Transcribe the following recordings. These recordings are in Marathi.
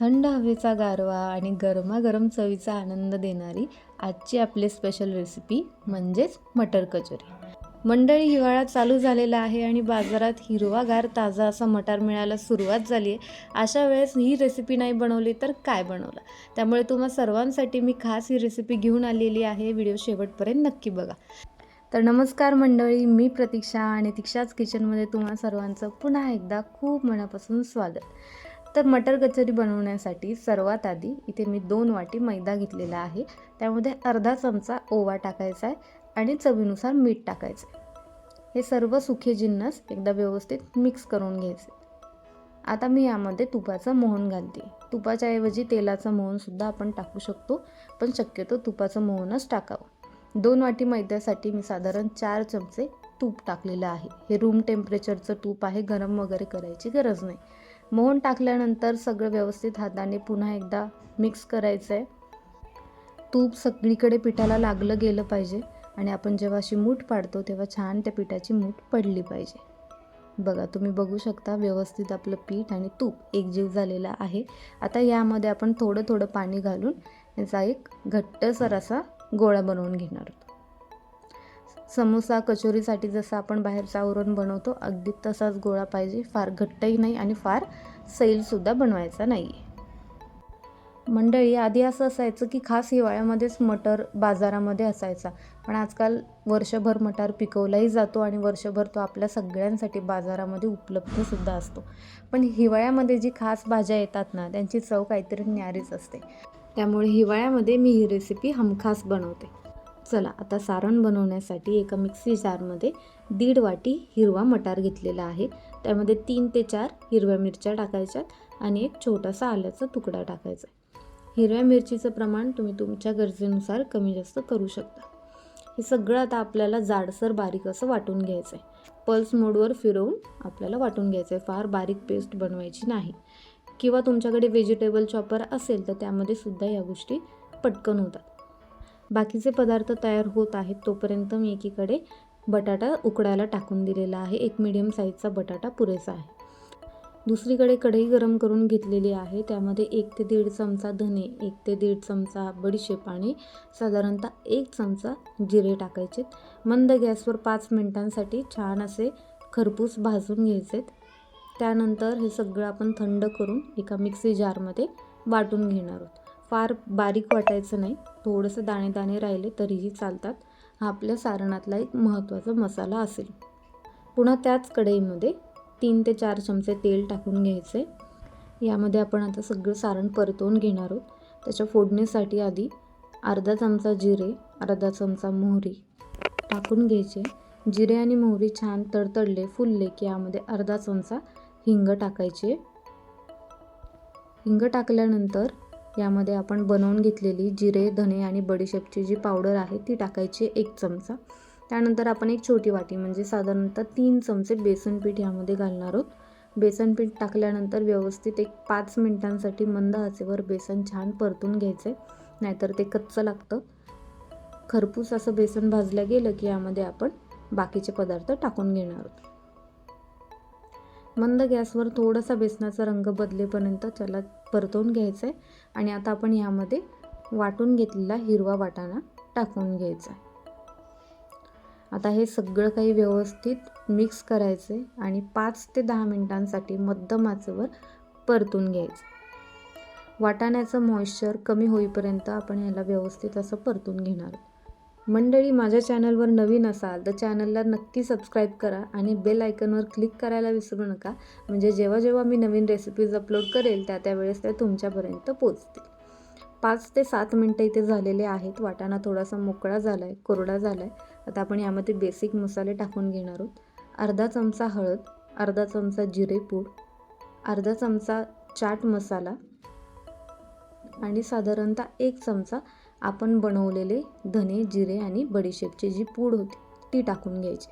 थंड हवेचा गारवा आणि गरमागरम चवीचा आनंद देणारी आजची आपली स्पेशल रेसिपी म्हणजेच मटर कचोरी. मंडळी हिवाळा चालू झालेला आहे आणि बाजारात हिरवागार ताजा असा मटार मिळायला सुरुवात झाली आहे अशा वेळेस ही रेसिपी नाही बनवली तर काय बनवलं? त्यामुळे तुम्हा सर्वांसाठी मी खास ही रेसिपी घेऊन आलेली आहे. व्हिडिओ शेवटपर्यंत नक्की बघा. तर नमस्कार मंडळी मी प्रतीक्षा आणि तिक्षाच किचनमध्ये तुम्हा सर्वांचं पुन्हा एकदा खूप मनापासून स्वागत. तर मटर कचोरी बनवण्यासाठी सर्वात आधी इथे मी दोन वाटी मैदा घेतलेला आहे. त्यामध्ये अर्धा चमचा ओवा टाकायचा आहे आणि चवीनुसार मीठ टाकायचं आहे. हे सर्व सुखे जिन्नस एकदा व्यवस्थित मिक्स करून घ्यायचे. आता मी यामध्ये तुपाचं मोहन घालते. तुपाच्या ऐवजी तेलाचं मोहनसुद्धा आपण टाकू शकतो पण शक्यतो तुपाचं मोहनच टाकावं. दोन वाटी मैद्यासाठी मी साधारण चार चमचे तूप टाकलेलं आहे. हे रूम टेम्परेचरचं तूप आहे गरम वगैरे करायची गरज नाही. मोहन टाकल्यानंतर सगळं व्यवस्थित हाताने पुन्हा एकदा मिक्स करायचं आहे तूप सगळीकडे पिठाला लागलं गेलं पाहिजे आणि आपण जेव्हा अशी मूठ पाडतो तेव्हा छान त्या पिठाची मूठ पडली पाहिजे. बघा तुम्ही बघू शकता व्यवस्थित आपलं पीठ आणि तूप एकजीव झालेला आहे. आता यामध्ये आपण थोडं थोडं पाणी घालून याचा एक घट्टसर असा गोळा बनवून घेणार आहोत. समोसा कचोरीसाठी जसं आपण बाहेरचं आवरण बनवतो अगदी तसाच गोळा पाहिजे. फार घट्टही नाही आणि फार सैलसुद्धा बनवायचा नाही आहे मंडळी आधी असं असायचं की खास हिवाळ्यामध्येच मटर बाजारामध्ये असायचा. पण आजकाल वर्षभर मटार पिकवलाही जातो आणि वर्षभर तो आपल्या सगळ्यांसाठी बाजारामध्ये उपलब्धसुद्धा असतो. पण हिवाळ्यामध्ये जी खास भाज्या येतात ना त्यांची चव काहीतरी न्यारीच असते. त्यामुळे हिवाळ्यामध्ये मी ही रेसिपी हमखास बनवते. चला आता सारण बनवण्यासाठी एका मिक्सी जारमध्ये दीड वाटी हिरवा मटार घेतलेला आहे. त्यामध्ये तीन ते चार हिरव्या मिरच्या टाकायच्यात आणि एक छोटासा आल्याचा तुकडा टाकायचा हिरव्या मिरचीचं प्रमाण तुम्ही तुमच्या गरजेनुसार कमी जास्त करू शकता. हे सगळं आता आपल्याला जाडसर बारीक असं वाटून घ्यायचं आहे पल्स मोडवर फिरवून आपल्याला वाटून घ्यायचं आहे फार बारीक पेस्ट बनवायची नाही. किंवा तुमच्याकडे व्हेजिटेबल चॉपर असेल तर त्यामध्ये सुद्धा या गोष्टी पटकन होतात. बाकीचे पदार्थ तयार होत आहेत तोपर्यंत मी एकीकडे बटाटा उकडायला टाकून दिलेला आहे. एक मिडियम साईजचा बटाटा पुरेसा आहे. दुसरीकडे कढई गरम करून घेतलेली आहे. त्यामध्ये एक ते दीड चमचा धने एक ते दीड चमचा बडीशेप आणि साधारणतः एक चमचा जिरे टाकायचे. मंद गॅसवर पाच मिनिटांसाठी छान असे खरपूस भाजून घ्यायचेत त्यानंतर हे सगळं आपण थंड करून एका मिक्सी जारमध्ये वाटून घेणार आहोत. फार बारीक वाटायचं नाही. थोडंसं दाणे दाणे राहिले तरीही चालतात. हा आपल्या सारणातला एक महत्त्वाचा मसाला असेल. पुन्हा त्याच कढईमध्ये तीन ते चार चमचे तेल टाकून घ्यायचे. यामध्ये आपण आता सगळं सारण परतवून घेणार आहोत. त्याच्या फोडणीसाठी आधी अर्धा चमचा जिरे अर्धा चमचा मोहरी टाकून घ्यायचे. जिरे आणि मोहरी छान तडतडले फुलले की यामध्ये अर्धा चमचा हिंग टाकायचे. हिंग टाकल्यानंतर यामध्ये आपण बनवून घेतलेली जिरे धने आणि बडीशेपची जी पावडर आहे ती टाकायची एक चमचा. त्यानंतर आपण एक छोटी वाटी म्हणजे साधारणतः तीन चमचे बेसन पीठ यामध्ये घालणार आहोत. बेसन पीठ टाकल्यानंतर व्यवस्थित एक पाच मिनिटांसाठी मंद आचेवर बेसन छान परतून घ्यायचं आहे नाहीतर ते कच्चं लागतं. खरपूस असं बेसन भाजलं गेलं की यामध्ये आपण बाकीचे पदार्थ टाकून घेणार आहोत. मंद गॅसवर थोडासा बेसनाचा रंग बदलेपर्यंत त्याला परतवून घ्यायचं आहे आणि आता आपण यामध्ये वाटून घेतलेला हिरवा वाटाणा टाकून घ्यायचा. आहे आता हे सगळं काही व्यवस्थित मिक्स करायचं आहे आणि पाच ते दहा मिनिटांसाठी मध्यम आचेवर परतून घ्यायचं. वाटाण्याचं मॉइश्चर कमी होईपर्यंत आपण ह्याला व्यवस्थित असं परतून घेणार. आहोत मंडळी माझ्या चॅनलवर नवीन असाल तर चॅनलला नक्की सबस्क्राईब करा आणि बेल आयकनवर क्लिक करायला विसरू नका. म्हणजे जेव्हा जेव्हा मी नवीन रेसिपीज अपलोड करेल त्या त्यावेळेस त्या तुमच्यापर्यंत पोचतील पाच ते सात मिनटं इथे झालेले आहेत. वाटाणा थोडासा मोकळा झाला आहे कोरडा झाला आहे आता आपण यामध्ये बेसिक मसाले टाकून घेणार आहोत. अर्धा चमचा हळद अर्धा चमचा जिरेपूड अर्धा चमचा चाट मसाला आणि साधारणतः एक चमचा आपण बनवलेले धने जिरे आणि बडीशेपची जी पूड होती ती टाकून घ्यायची.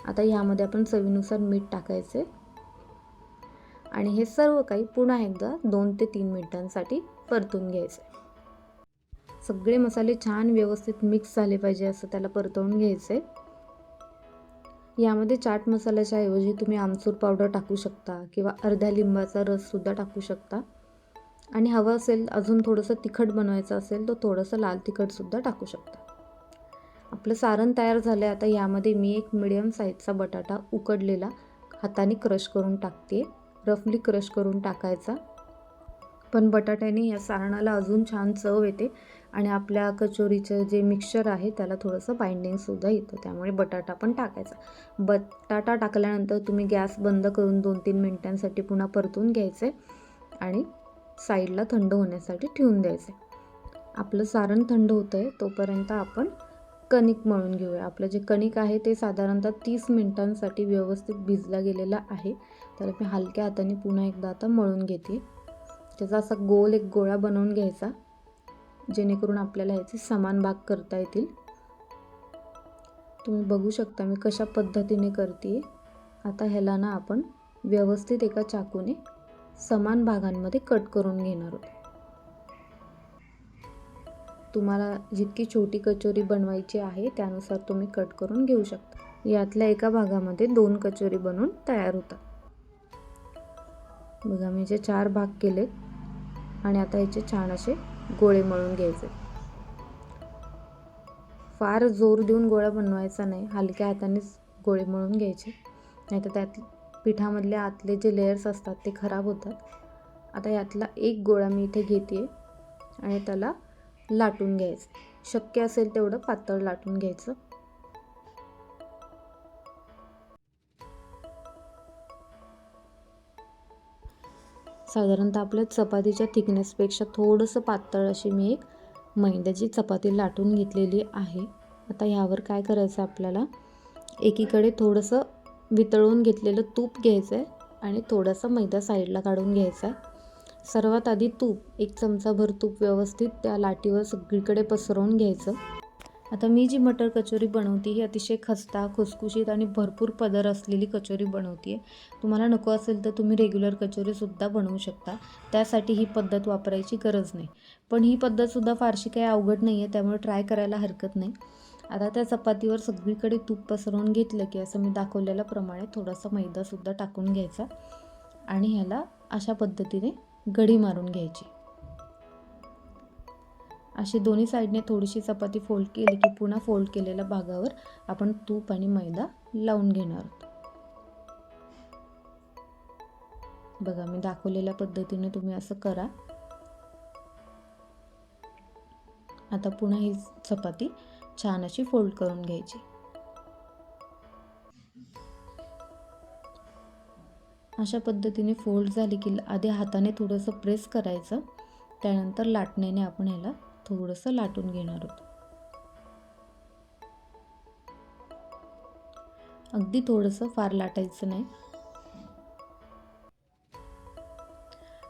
आता ह्यामध्ये आपण चवीनुसार मीठ टाकायचे. आणि हे सर्व काही पुन्हा एकदा दोन ते तीन मिनिटांसाठी परतून घ्यायचे. सगळे मसाले छान व्यवस्थित मिक्स झाले पाहिजे असं त्याला परतवून घ्यायचे. यामध्ये चाट मसाल्याच्या ऐवजी तुम्ही आमचूर पावडर टाकू शकता किंवा अर्ध्या लिंबाचा रससुद्धा टाकू शकता. आणि हवं असेल अजून थोडंसं तिखट बनवायचं असेल तर थोडंसं लाल तिखटसुद्धा टाकू शकता. आपलं सारण तयार झालं आहे आता यामध्ये मी एक मिडियम साईजचा बटाटा उकडलेला हाताने क्रश करून टाकते. रफली क्रश करून टाकायचा. पण बटाट्याने या सारणाला अजून छान चव येते आणि आपल्या कचोरीचं जे मिक्सचर आहे त्याला थोडंसं बाइंडिंगसुद्धा येतं. त्यामुळे बटाटा पण टाकायचा. बटाटा टाकल्यानंतर तुम्ही गॅस बंद करून दोन तीन मिनटांसाठी पुन्हा परतून घ्यायचे आणि साईडला थंड होण्यासाठी ठेवून द्यायचे. आपलं सारण थंड होतं आहे तोपर्यंत आपण कणिक मळून घेऊया. आपलं जे कणिक आहे ते साधारणतः तीस मिनिटांसाठी व्यवस्थित भिजला गेलेला आहे. तर मी हलक्या हाताने पुन्हा एकदा आता मळून घेते. त्याचा असा गोल एक गोळा बनवून घ्यायचा जेणेकरून आपल्याला याचे समान भाग करता येतील. तुम्ही बघू शकता मी कशा पद्धतीने करते आता ह्याला ना आपण व्यवस्थित एका चाकूने समान भागांमध्ये कट करून घेणार आहोत तुम्हाला जितकी छोटी कचोरी बनवायची आहे त्यानुसार तुम्ही कट करून घेऊ शकता. यातल्या एका भागामध्ये दोन कचोरी बनवून तयार होतात. बघा मी जे चार भाग केले आणि आता याचे छान असे गोळे मळून घ्यायचे. फार जोर देऊन गोळा बनवायचा नाही हलक्या हातानेच गोळे मळून घ्यायचे. नाहीतर त्यात पिठामधले आतले जे लेयर्स असतात ते खराब होतात. आता यातला एक गोळा मी इथे घेते आणि त्याला लाटून घ्यायचं. शक्य असेल तेवढं पातळ लाटून घ्यायचं. साधारणतः आपल्या चपातीच्या थिकनेसपेक्षा थोडंसं पातळ अशी मी एक मैद्याची चपाती लाटून घेतलेली आहे. आता ह्यावर काय करायचं आपल्याला? एकीकडे थोडंसं वितळून घेतलेलं तूप घ्यायचं आहे आणि थोडासा मैदा साईडला काढून घ्यायचा. आहे सर्वात आधी तूप एक चमचाभर तूप व्यवस्थित त्या लाटीवर सगळीकडे पसरवून घ्यायचं. आता मी जी मटर कचोरी बनवते ही अतिशय खस्ता खुसखुशीत आणि भरपूर पदर असलेली कचोरी बनवते. आहे तुम्हाला नको असेल तर तुम्ही रेग्युलर कचोरीसुद्धा बनवू शकता. त्यासाठी ही पद्धत वापरायची गरज नाही. पण ही पद्धतसुद्धा फारशी काही अवघड नाही आहे त्यामुळे ट्राय करायला हरकत नाही. आता त्या चपातीवर सगळीकडे तूप पसरवून घेतलं की असं मी दाखवलेल्याप्रमाणे थोडासा मैदासुद्धा टाकून घ्यायचा आणि ह्याला अशा पद्धतीने गडी मारून घ्यायची. अशी दोन्ही साईडने थोडीशी चपाती फोल्ड केली की पुन्हा फोल्ड केलेल्या भागावर आपण तूप आणि मैदा लावून घेणार आहोत. बघा मी दाखवलेल्या पद्धतीने तुम्ही असं करा. आता पुन्हा ही चपाती छान अशी फोल्ड करून घ्यायची. अशा पद्धतीने फोल्ड झाली की आधी हाताने थोडंसं प्रेस करायचं. त्यानंतर लाटण्याने आपण ह्याला थोडंसं लाटून घेणार आहोत. अगदी थोडंसं फार लाटायचं नाही.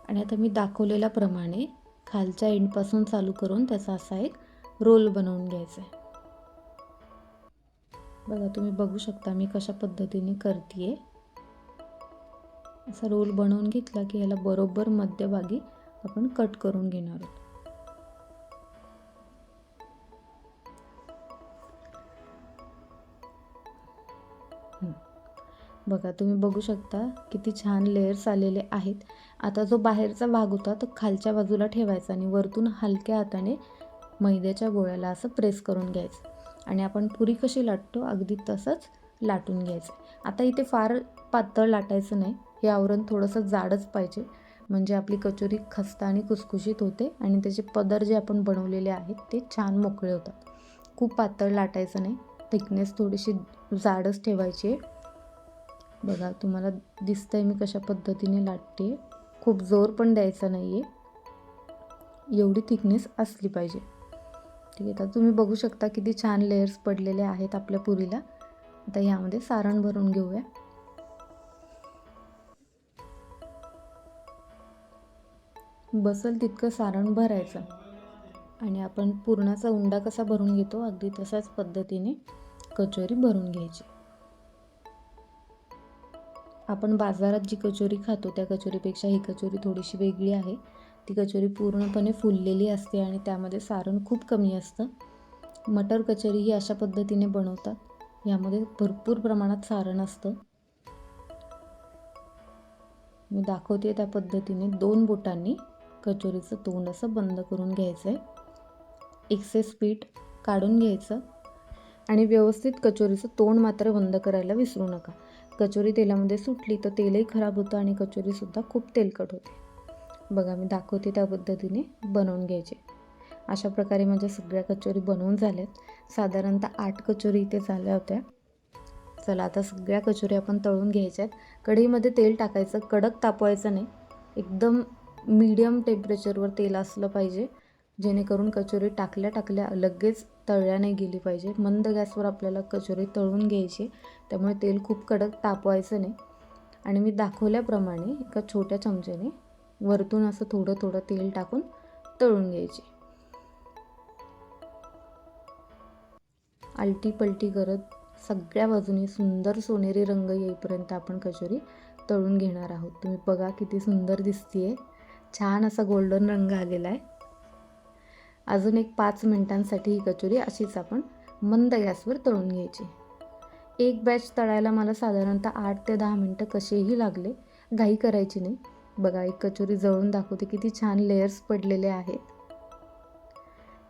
आणि आता मी दाखवलेल्याप्रमाणे खालच्या एंडपासून चालू करून त्याचा असा एक रोल बनवून घ्यायचा आहे. बघा तुम्ही बघू शकता मी कशा पद्धतीने करते असा रोल बनवून घेतला की ह्याला बरोबर मध्यभागी आपण कट करून घेणार आहोत. बघा तुम्ही बघू शकता किती छान लेयर्स आलेले आहेत. आता जो बाहेरचा भाग होता तो खालच्या बाजूला ठेवायचा आणि वरतून हलक्या हाताने मैद्याच्या गोळ्याला असं प्रेस करून घ्यायचं. आणि आपण पुरी कशी लाटतो अगदी तसंच लाटून घ्यायचं. आता इथे फार पातळ लाटायचं नाही हे आवरण थोडंसं जाडच पाहिजे. म्हणजे आपली कचोरी खस्ता आणि खुसखुशीत होते आणि त्याचे पदर जे आपण बनवलेले आहेत ते छान मोकळे होतात. खूप पातळ लाटायचं नाही थिकनेस थोडीशी जाडच ठेवायची आहे. बघा तुम्हाला दिसतंय मी कशा पद्धतीने लाटते खूप जोर पण द्यायचा नाही आहे एवढी थिकनेस असली पाहिजे. ठीक आहे तर तुम्ही बघू शकता किती छान लेयर्स पडलेले आहेत आपल्या पुरीला. आता ह्यामध्ये सारण भरून घेऊया. बसल तितकं सारण भरायचं. आणि आपण पुरणाचा उंडा कसा भरून घेतो अगदी तशाच पद्धतीने कचोरी भरून घ्यायची. आपण बाजारात जी कचोरी खातो त्या कचोरीपेक्षा ही कचोरी थोडीशी वेगळी आहे. ती कचोरी पूर्णपणे फुललेली असते आणि त्यामध्ये सारण खूप कमी असतं. मटर कचोरी ही अशा पद्धतीने बनवतात यामध्ये भरपूर प्रमाणात सारण असतं. मी दाखवते त्या पद्धतीने दोन बोटांनी कचोरीचं तोंड असं बंद करून घ्यायचं आहे एक्सेस पीठ काढून घ्यायचं आणि व्यवस्थित कचोरीचं तोंड मात्र बंद करायला विसरू नका. कचोरी तेलामध्ये सुटली तर तेलही खराब होतं आणि कचोरीसुद्धा खूप तेलकट होते. बघा मी दाखवते त्या पद्धतीने बनवून घ्यायचे. अशा प्रकारे माझ्या सगळ्या कचोरी बनवून झाल्यात. साधारणतः आठ कचोरी इथे झाल्या होत्या. चला आता सगळ्या कचोरी आपण तळून घ्यायच्या आहेत कढईमध्ये तेल टाकायचं कडक तापवायचं नाही. एकदम मीडियम टेम्परेचरवर तेल असलं पाहिजे जेणेकरून कचोरी टाकल्या टाकल्या लगेच तळल्या नाही गेली पाहिजे. मंद गॅसवर आपल्याला कचोरी तळून घ्यायची त्यामुळे तेल खूप कडक तापवायचं नाही. आणि मी दाखवल्याप्रमाणे एका छोट्या चमच्याने वरतून असं थोडं थोडं तेल टाकून तळून घ्यायची. आलटी पलटी करत सगळ्या बाजूने सुंदर सोनेरी रंग येईपर्यंत आपण कचोरी तळून घेणार आहोत. तुम्ही बघा किती सुंदर दिसतीये. छान असा गोल्डन रंग आलेला आहे अजून एक पाच मिनिटांसाठी ही कचोरी अशीच आपण मंद गॅसवर तळून घ्यायची. एक बॅच तळायला मला साधारणतः आठ ते दहा मिनटं कसेही लागले घाई करायची नाही. बघा एक कचोरी जळून दाखवते किती छान लेयर्स पडलेले आहेत.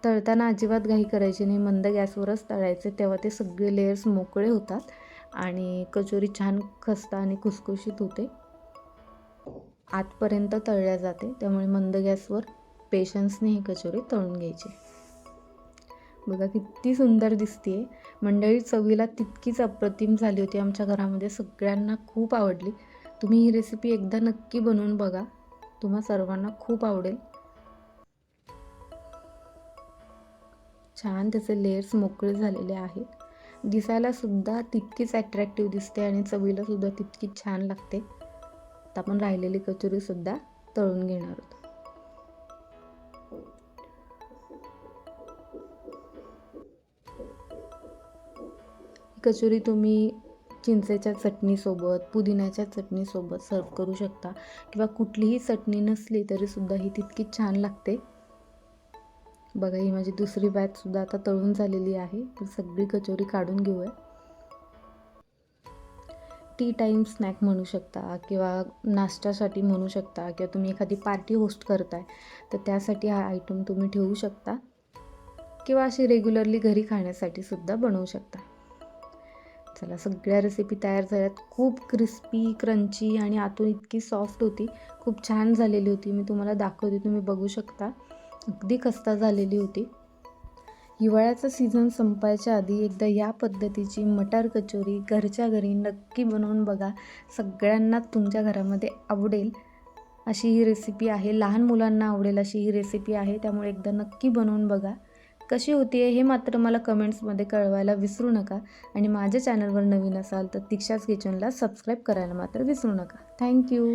तळताना अजिबात घाई करायची नाही मंद गॅसवरच तळायचे. तेव्हा ते सगळे लेयर्स मोकळे होतात आणि कचोरी छान खस्ता आणि खुसखुशीत होते. आतपर्यंत तळल्या जाते त्यामुळे मंद गॅसवर पेशन्सने ही कचोरी तळून घ्यायची. बघा किती सुंदर दिसते मंडळी चवीला तितकीच अप्रतिम झाली होती आमच्या घरामध्ये. सगळ्यांना खूप आवडली. तुम्ही ही रेसिपी एकदा नक्की बनवून बघा. तुम्हा सर्वांना खूप आवडेल. छान त्याचे लेयर्स मोकळे झालेले आहेत. दिसायलासुद्धा तितकीच ॲट्रॅक्टिव्ह दिसते आणि चवीलासुद्धा तितकीच छान लागते. आता आपण राहिलेली कचोरीसुद्धा तळून घेणार आहोत. कचोरी तुम्ही चिंचेच्या चटणीसोबत पुदिन्याच्या चटणीसोबत सर्व करू शकता. किंवा कुठलीही चटणी नसली तरीसुद्धा ही तितकी छान लागते. बघा ही माझी दुसरी बॅचसुद्धा आता तळून झालेली आहे. तर सगळी कचोरी काढून घेऊया. टी टाईम स्नॅक म्हणू शकता किंवा नाश्त्यासाठी म्हणू शकता किंवा तुम्ही एखादी पार्टी होस्ट करताय तर त्यासाठी हा आयटम तुम्ही ठेवू शकता. किंवा अशी रेग्युलरली घरी खाण्यासाठी सुद्धा बनवू शकता. चला सगळ्या रेसिपी तयार झाल्यात. खूप क्रिस्पी क्रंची आणि आतून इतकी सॉफ्ट होती. खूप छान झालेली होती. मी तुम्हाला दाखवते तुम्ही बघू शकता. अगदी खस्ता झालेली होती. हिवाळ्याचा सीझन संपायच्या आधी एकदा या पद्धतीची मटार कचोरी घरच्या घरी नक्की बनवून बघा. सगळ्यांना तुमच्या घरामध्ये आवडेल अशी ही रेसिपी आहे. लहान मुलांना आवडेल अशी ही रेसिपी आहे. त्यामुळे एकदा नक्की बनवून बघा. कशी होती आहे हे मात्र मला कमेंट्समध्ये कळवायला विसरू नका. आणि माझ्या चॅनलवर नवीन असाल तर दीक्षाच किचनला सबस्क्राईब करायला मात्र विसरू नका. थँक्यू.